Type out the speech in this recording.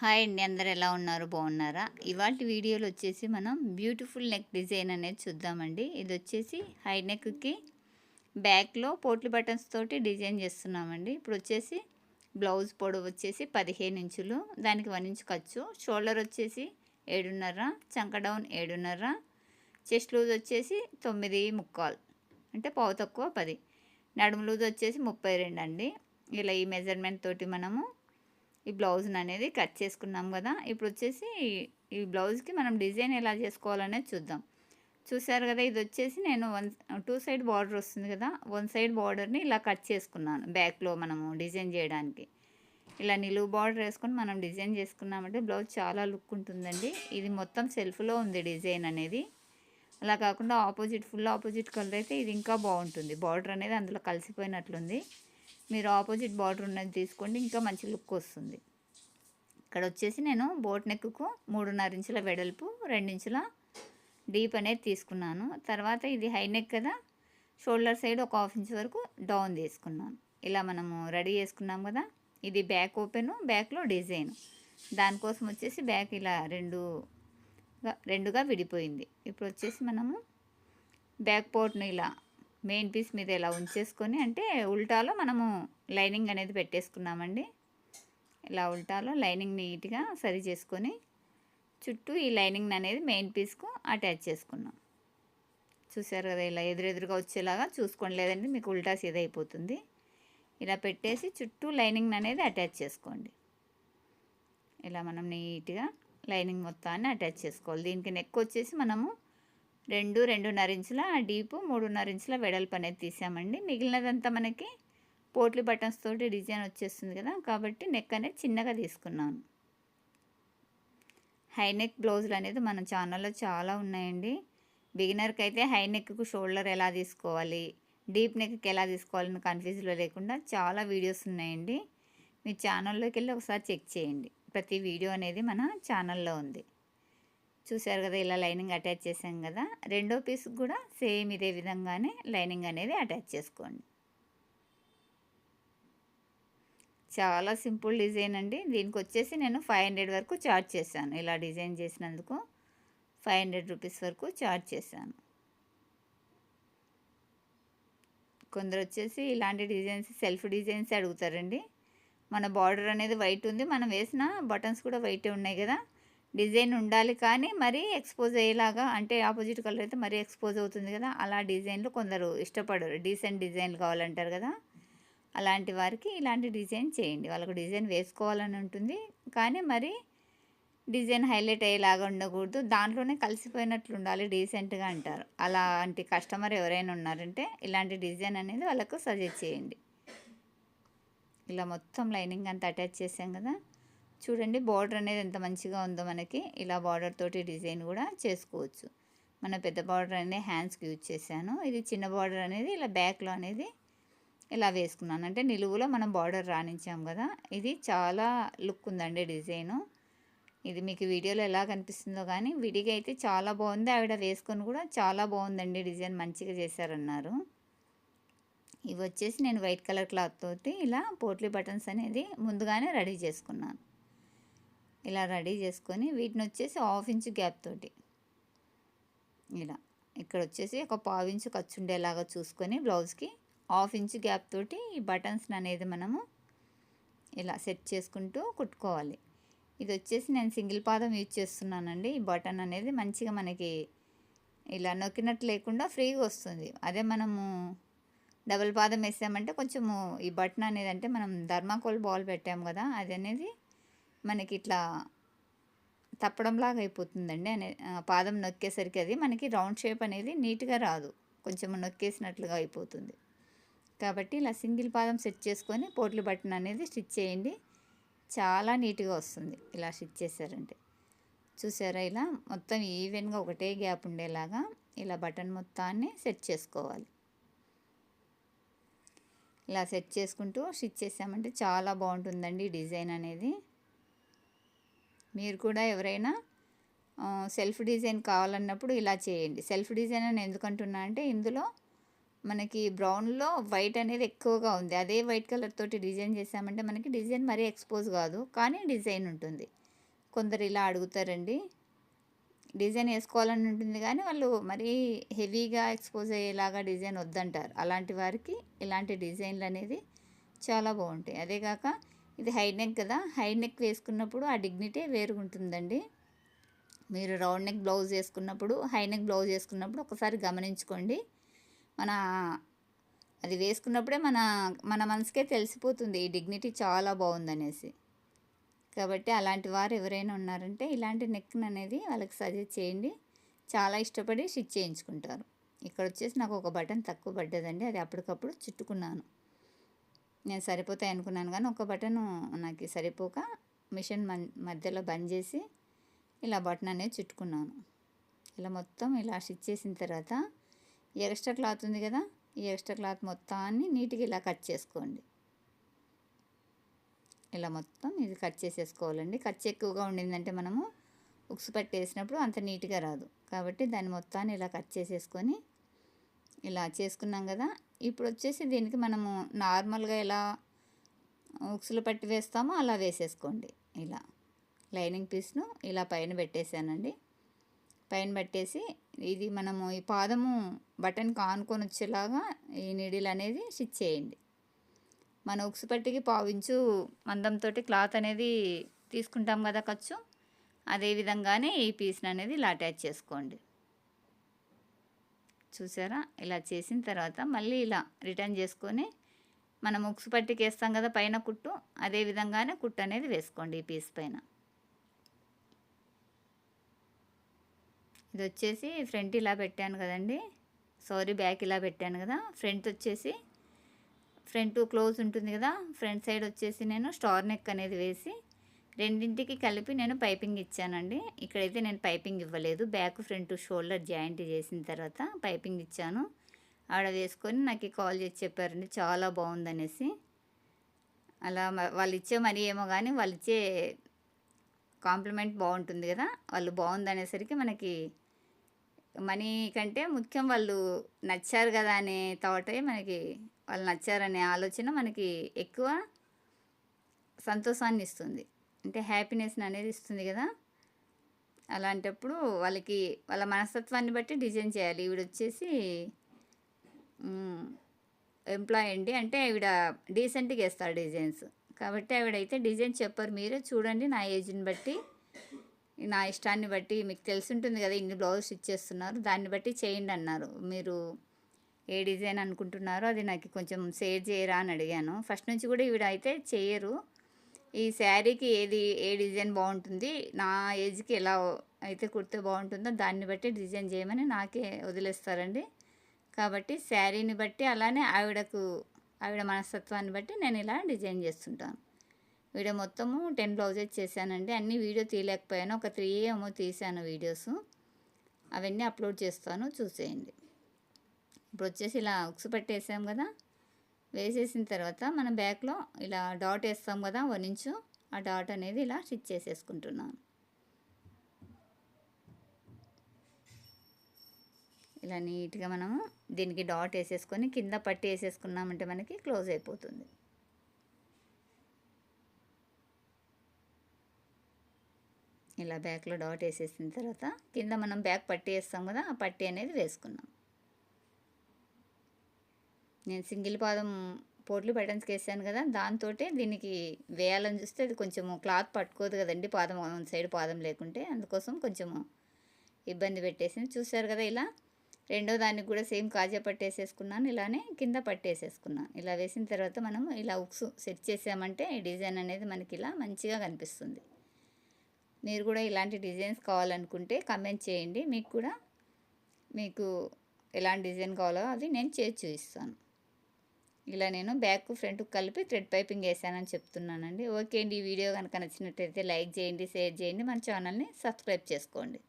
Hi అండి అందరు ఎలా ఉన్నారు? బాగున్నారా? ఇవాళ వీడియోలో వచ్చేసి మనం బ్యూటిఫుల్ నెక్ డిజైన్ అనేది చూద్దామండి. ఇది వచ్చేసి హై నెక్కి బ్యాక్లో పోట్ల బటన్స్ తోటి డిజైన్ చేస్తున్నామండి. ఇప్పుడు వచ్చేసి బ్లౌజ్ పొడవు వచ్చేసి పదిహేను ఇంచులు దానికి వన్ ఇంచు ఖర్చు. షోల్డర్ వచ్చేసి ఏడున్నర చంక డౌన్ ఏడున్నర చెస్ట్ లూజ్ వచ్చేసి తొమ్మిది ముక్కాలు అంటే పావు తక్కువ పది. నడుము లూజ్ వచ్చేసి ముప్పై రెండు అండి. ఇలా ఈ మెజర్మెంట్ తోటి మనము ఈ బ్లౌజ్ని అనేది కట్ చేసుకున్నాం కదా. ఇప్పుడు వచ్చేసి ఈ బ్లౌజ్కి మనం డిజైన్ ఎలా చేసుకోవాలనేది చూద్దాం. చూసారు కదా ఇది వచ్చేసి నేను వన్ టూ సైడ్ బార్డర్ వస్తుంది కదా. వన్ సైడ్ బార్డర్ని ఇలా కట్ చేసుకున్నాను. బ్యాక్లో మనము డిజైన్ చేయడానికి. ఇలా నిలువు బార్డర్ వేసుకొని మనం డిజైన్ చేసుకున్నామంటే బ్లౌజ్ చాలా లుక్ ఉంటుందండి. ఇది మొత్తం సెల్ఫ్లో ఉంది డిజైన్ అనేది. అలా కాకుండా ఆపోజిట్ ఫుల్ ఆపోజిట్ కలర్ అయితే ఇది ఇంకా బాగుంటుంది. బార్డర్ అనేది అందులో కలిసిపోయినట్లుంది. మీరు ఆపోజిట్ బార్డర్ ఉన్నది తీసుకోండి ఇంకా మంచి లుక్ వస్తుంది. ఇక్కడ వచ్చేసి నేను బోట్ నెక్కు మూడున్నర ఇంచుల వెడల్పు రెండించుల డీప్ అనేది తీసుకున్నాను. తర్వాత ఇది హై నెక్ కదా షోల్డర్ సైడ్ ఒక హాఫ్ ఇంచ్ వరకు డౌన్ తీసుకున్నాను ఇలా మనము రెడీ చేసుకున్నాం కదా ఇది బ్యాక్ ఓపెన్ బ్యాక్లో డిజైన్. దానికోసం వచ్చేసి బ్యాక్ ఇలా రెండు రెండుగా విడిపోయింది. ఇప్పుడు వచ్చేసి మనము బ్యాక్ పోర్ట్ను ఇలా మెయిన్ పీస్ మీద ఇలా ఉంచేసుకొని అంటే ఉల్టాలో మనము లైనింగ్ అనేది పెట్టేసుకున్నామండి. ఇలా ఉల్టాలో లైనింగ్ నీట్గా సరి చేసుకొని చుట్టూ ఈ లైనింగ్ అనేది మెయిన్ పీస్కు అటాచ్ చేసుకున్నాం. చూసారు కదా ఇలా ఎదురెదురుగా వచ్చేలాగా చూసుకోండి లేదంటే మీకు ఉల్టా సీదా అయిపోతుంది. ఇలా పెట్టేసి చుట్టూ లైనింగ్ అనేది అటాచ్ చేసుకోండి. ఇలా మనం నీట్గా లైనింగ్ మొత్తాన్ని అటాచ్ చేసుకోవాలి. దీనికి నెక్ వచ్చేసి మనము రెండు రెండున్నర ఇంచుల డీపు మూడున్నర ఇంచుల వెడల్పు అనేది తీసామండి. మిగిలినదంతా మనకి పోట్లీ బటన్స్ తోటి డిజైన్ వచ్చేస్తుంది కదా కాబట్టి నెక్ అనేది చిన్నగా తీసుకున్నాను. హై నెక్ బ్లౌజులు అనేది మన ఛానల్లో చాలా ఉన్నాయండి. బిగినర్కి అయితే హై నెక్కు షోల్డర్ ఎలా తీసుకోవాలి డీప్ నెక్కి ఎలా తీసుకోవాలని కన్ఫ్యూజ్లో లేకుండా చాలా వీడియోస్ ఉన్నాయండి. మీ ఛానల్లోకి వెళ్ళి ఒకసారి చెక్ చేయండి. ప్రతి వీడియో అనేది మన ఛానల్లో ఉంది. చూసారు కదా ఇలా లైనింగ్ అటాచ్ చేసాం కదా. రెండో పీస్ కూడా సేమ్ ఇదే విధంగానే లైనింగ్ అనేది అటాచ్ చేసుకోండి. చాలా సింపుల్ డిజైన్ అండి. దీనికి వచ్చేసి నేను ఫైవ్ హండ్రెడ్ వరకు చార్జ్ చేశాను. ఇలా డిజైన్ చేసినందుకు ఫైవ్ హండ్రెడ్ రూపీస్ వరకు చార్జ్ చేశాను. కొందరు వచ్చేసి ఇలాంటి డిజైన్స్ సెల్ఫ్ డిజైన్స్ అడుగుతారండి. మన బార్డర్ అనేది వైట్ ఉంది. మనం వేసిన బటన్స్ కూడా వైటే ఉన్నాయి కదా. డిజైన్ ఉండాలి కానీ మరీ ఎక్స్పోజ్ అయ్యేలాగా అంటే ఆపోజిట్ కలర్ అయితే మరీ ఎక్స్పోజ్ అవుతుంది కదా అలా డిజైన్లు కొందరు ఇష్టపడరు. డీసెంట్ డిజైన్లు కావాలంటారు కదా అలాంటి వారికి ఇలాంటి డిజైన్ చేయండి. వాళ్ళకు డిజైన్ వేసుకోవాలని ఉంటుంది కానీ మరి డిజైన్ హైలైట్ అయ్యేలాగా ఉండకూడదు. దాంట్లోనే కలిసిపోయినట్లు ఉండాలి డీసెంట్గా అంటారు. అలాంటి కస్టమర్ ఎవరైనా ఉన్నారంటే ఇలాంటి డిజైన్ అనేది వాళ్ళకు సజెస్ట్ చేయండి. ఇలా మొత్తం లైనింగ్ అంతా అటాచ్ చేసాం కదా. చూడండి బార్డర్ అనేది ఎంత మంచిగా ఉందో మనకి ఇలా బార్డర్ తోటి డిజైన్ కూడా చేసుకోవచ్చు. మన పెద్ద బార్డర్ అనేది హ్యాండ్స్కి యూజ్ చేశాను. ఇది చిన్న బార్డర్ అనేది ఇలా బ్యాక్లో అనేది ఇలా వేసుకున్నాను. అంటే నిలువులో మనం బార్డర్ రాణించాం కదా ఇది చాలా లుక్ ఉందండి డిజైను. ఇది మీకు వీడియోలో ఎలా కనిపిస్తుందో కానీ విడిగా అయితే చాలా బాగుంది. ఆవిడ వేసుకొని కూడా చాలా బాగుందండి డిజైన్ మంచిగా చేశారన్నారు. ఇవి వచ్చేసి నేను వైట్ కలర్ క్లాత్ తోటి ఇలా పోట్లీ బటన్స్ అనేది ముందుగానే రెడీ చేసుకున్నాను. ఇలా రెడీ చేసుకొని వీటిని వచ్చేసి హాఫ్ ఇంచు గ్యాప్ తోటి. ఇలా ఇక్కడ వచ్చేసి ఒక పావు ఇంచు ఖర్చు ఉండేలాగా చూసుకొని బ్లౌజ్కి హాఫ్ ఇంచు గ్యాప్ తోటి ఈ బటన్స్ని అనేది మనము ఇలా సెట్ చేసుకుంటూ కుట్టుకోవాలి. ఇది వచ్చేసి నేను సింగిల్ పాదం యూజ్ చేస్తున్నానండి. ఈ బటన్ అనేది మంచిగా మనకి ఇలా నొక్కినట్టు లేకుండా ఫ్రీగా వస్తుంది. అదే మనము డబుల్ పాదం వేసామంటే కొంచెము ఈ బటన్ అనేది అంటే మనం ధర్మాకోల్ బాల్ పెట్టాము కదా అది అనేది మనకి ఇట్లా తప్పడంలాగా అయిపోతుందండి అనే పాదం నొక్కేసరికి అది మనకి రౌండ్ షేప్ అనేది నీట్గా రాదు. కొంచెం నొక్కేసినట్లుగా అయిపోతుంది కాబట్టి ఇలా సింగిల్ పాదం సెట్ చేసుకొని పోట్ల బటన్ అనేది స్టిచ్ చేయండి. చాలా నీట్గా వస్తుంది ఇలా స్టిచ్ చేశారంటే. చూసారా ఇలా మొత్తం ఈవెన్గా ఒకటే గ్యాప్ ఉండేలాగా ఇలా బటన్ మొత్తాన్ని సెట్ చేసుకోవాలి. ఇలా సెట్ చేసుకుంటూ స్టిచ్ చేసామంటే చాలా బాగుంటుందండి డిజైన్ అనేది. మీరు కూడా ఎవరైనా సెల్ఫ్ డిజైన్ కావాలన్నప్పుడు ఇలా చేయండి. సెల్ఫ్ డిజైన్ అని ఎందుకంటున్నా అంటే ఇందులో మనకి బ్రౌన్లో వైట్ అనేది ఎక్కువగా ఉంది. అదే వైట్ కలర్ తోటి డిజైన్ చేసామంటే మనకి డిజైన్ మరీ ఎక్స్పోజ్ కాదు. కానీ డిజైన్ ఉంటుంది. కొందరు ఇలా అడుగుతారండి. డిజైన్ వేసుకోవాలని ఉంటుంది కానీ వాళ్ళు మరీ హెవీగా ఎక్స్పోజ్ అయ్యేలాగా డిజైన్ వద్దంటారు. అలాంటి వారికి ఇలాంటి డిజైన్లు అనేది చాలా బాగుంటాయి. అదే కాక ఇది హై నెక్ కదా హై నెక్ వేసుకున్నప్పుడు ఆ డిగ్నిటీ వేరుగా ఉంటుందండి. మీరు రౌండ్ నెక్ బ్లౌజ్ వేసుకున్నప్పుడు హై నెక్ బ్లౌజ్ వేసుకున్నప్పుడు ఒకసారి గమనించుకోండి. మన అది వేసుకున్నప్పుడే మన మన మనసుకే తెలిసిపోతుంది ఈ డిగ్నిటీ చాలా బాగుందనేసి. కాబట్టి అలాంటి వారు ఎవరైనా ఉన్నారంటే ఇలాంటి నెక్ అనేది వాళ్ళకి సజెస్ట్ చేయండి. చాలా ఇష్టపడి స్టిచ్ చేయించుకుంటారు. ఇక్కడ వచ్చేసి నాకు ఒక బటన్ తక్కువ పడ్డదండి అది అప్పటికప్పుడు చుట్టుకున్నాను. నేను సరిపోతాయి అనుకున్నాను కానీ ఒక బటన్ నాకు సరిపోక మిషన్ మధ్యలో బంద్ చేసి ఇలా బటన్ అనేది చుట్టుకున్నాను. ఇలా మొత్తం ఇలా స్టిచ్ చేసిన తర్వాత ఈ ఎక్స్ట్రా క్లాత్ ఉంది కదా ఈ ఎక్స్ట్రా క్లాత్ మొత్తాన్ని నీట్గా ఇలా కట్ చేసుకోండి. ఇలా మొత్తం ఇది కట్ చేసేసుకోవాలండి. ఖర్చు ఎక్కువగా ఉండిందంటే మనము ఉక్సు పట్టేసినప్పుడు అంత నీట్గా రాదు. కాబట్టి దాన్ని మొత్తాన్ని ఇలా కట్ చేసేసుకొని ఇలా చేసుకున్నాం కదా. ఇప్పుడు వచ్చేసి దీనికి మనము నార్మల్గా ఎలా ఉక్సులు పట్టి వేస్తామో అలా వేసేసుకోండి. ఇలా లైనింగ్ పీస్ను ఇలా పైన పెట్టేశానండి. పైన పెట్టేసి ఇది మనము ఈ పాదము బటన్ కానుకొని వచ్చేలాగా ఈ నీడిల్ అనేది స్టిచ్ చేయండి. మన ఉక్సు పట్టికి పావించు మందంతో క్లాత్ అనేది తీసుకుంటాం కదా ఖర్చు. అదే విధంగానే ఈ పీస్ని అనేది ఇలా అటాచ్ చేసుకోండి. చూసారా? ఇలా చేసిన తర్వాత మళ్ళీ ఇలా రిటర్న్ చేసుకొని మనం ముక్స్ పట్టికి వేస్తాం కదా పైన కుట్టు అదే విధంగానే కుట్టు అనేది వేసుకోండి ఈ పీస్ పైన. ఇది వచ్చేసి ఫ్రంట్ ఇలా పెట్టాను కదండి. సారీ బ్యాక్ ఇలా పెట్టాను కదా. ఫ్రంట్ వచ్చేసి ఫ్రంట్ క్లోజ్ ఉంటుంది కదా. ఫ్రంట్ సైడ్ వచ్చేసి నేను స్టార్ నెక్ అనేది వేసి రెండింటికి కలిపి నేను పైపింగ్ ఇచ్చానండి. ఇక్కడైతే నేను పైపింగ్ ఇవ్వలేదు. బ్యాక్ ఫ్రంట్ షోల్డర్ జాయింట్ చేసిన తర్వాత పైపింగ్ ఇచ్చాను. ఆడ వేసుకొని నాకు కాల్ చేసి చెప్పారండి. చాలా బాగుందనేసి. అలా వాళ్ళు ఇచ్చే మనీ ఏమో కానీ వాళ్ళు ఇచ్చే కాంప్లిమెంట్ బాగుంటుంది కదా. వాళ్ళు బాగుందనేసరికి మనకి మనీ కంటే ముఖ్యం వాళ్ళు నచ్చారు కదా అనే థాటే మనకి వాళ్ళు నచ్చారనే ఆలోచన మనకి ఎక్కువ సంతోషాన్ని ఇస్తుంది. అంటే హ్యాపీనెస్ అనేది ఇస్తుంది కదా. అలాంటప్పుడు వాళ్ళకి వాళ్ళ మనస్తత్వాన్ని బట్టి డిజైన్ చేయాలి. ఈవిడ వచ్చేసి ఎంప్లాయ్ అండి. అంటే ఈవిడ డీసెంట్గా వేస్తారు డిజైన్స్ కాబట్టి ఆవిడైతే డిజైన్ చెప్పారు మీరే. చూడండి నా ఏజ్ని బట్టి నా ఇష్టాన్ని బట్టి మీకు తెలిసి ఉంటుంది కదా ఇన్ని బ్లౌజ్ ఇచ్చేస్తున్నారు. దాన్ని బట్టి చేయండి అన్నారు. మీరు ఏ డిజైన్ అనుకుంటున్నారో అది నాకు కొంచెం షేర్ చేయరా అని అడిగాను. ఫస్ట్ నుంచి కూడా ఈవిడ అయితే చేయరు. ఈ శారీకి ఏది ఏ డిజైన్ బాగుంటుంది నా ఏజ్కి ఎలా అయితే కుడితే బాగుంటుందో దాన్ని బట్టి డిజైన్ చేయమని నాకే వదిలేస్తారండి. కాబట్టి శారీని బట్టి అలానే ఆవిడకు ఆవిడ మనస్తత్వాన్ని బట్టి నేను ఇలా డిజైన్ చేస్తుంటాను. వీడియో మొత్తము టెన్ బ్లౌజెస్ చేశానండి. అన్ని వీడియో తీయలేకపోయాను. ఒక త్రీ ఏమో తీశాను వీడియోస్. అవన్నీ అప్లోడ్ చేస్తాను చూసేయండి. ఇప్పుడు వచ్చేసి ఇలా ఉక్సు పట్టేసాం కదా. వేసేసిన తర్వాత మనం బ్యాక్లో ఇలా డాట్ వేస్తాం కదా వన్ ఇంచు ఆ డాట్ అనేది ఇలా స్టిచ్ చేసేసుకుంటున్నాను ఇలా నీట్గా మనము దీనికి డాట్ వేసేసుకొని కింద పట్టి వేసేసుకున్నామంటే మనకి క్లోజ్ అయిపోతుంది. ఇలా బ్యాక్లో డాట్ వేసేసిన తర్వాత కింద మనం బ్యాక్ పట్టి వేస్తాం కదా ఆ పట్టి అనేది వేసుకున్నాం. నేను సింగిల్ పాదం పోట్లు బటన్స్ వేసాను కదా దాంతో దీనికి వేయాలని చూస్తే అది కొంచెము క్లాత్ పట్టుకోదు కదండి పాదం సైడ్ పాదం లేకుంటే. అందుకోసం కొంచెము ఇబ్బంది పెట్టేసింది. చూసారు కదా ఇలా రెండో దానికి కూడా సేమ్ కాజా పట్టేసేసుకున్నాను ఇలానే కింద పట్టేసేసుకున్నాను ఇలా వేసిన తర్వాత మనం ఇలా ఉక్స్ సెట్ చేసామంటే ఈ డిజైన్ అనేది మనకి ఇలా మంచిగా కనిపిస్తుంది. మీరు కూడా ఇలాంటి డిజైన్స్ కావాలనుకుంటే కమెంట్ చేయండి. మీకు కూడా మీకు ఎలాంటి డిజైన్ కావాలో అది నేను చేసి చూపిస్తాను. ఇలా నేను బ్యాక్ ఫ్రంట్ కలిపి థ్రెడ్ పైపింగ్ వేసానని చెప్తున్నానండి. ఓకే అండి. ఈ వీడియో కనుక నచ్చినట్టయితే లైక్ చేయండి షేర్ చేయండి. మన ఛానల్ని సబ్స్క్రైబ్ చేసుకోండి.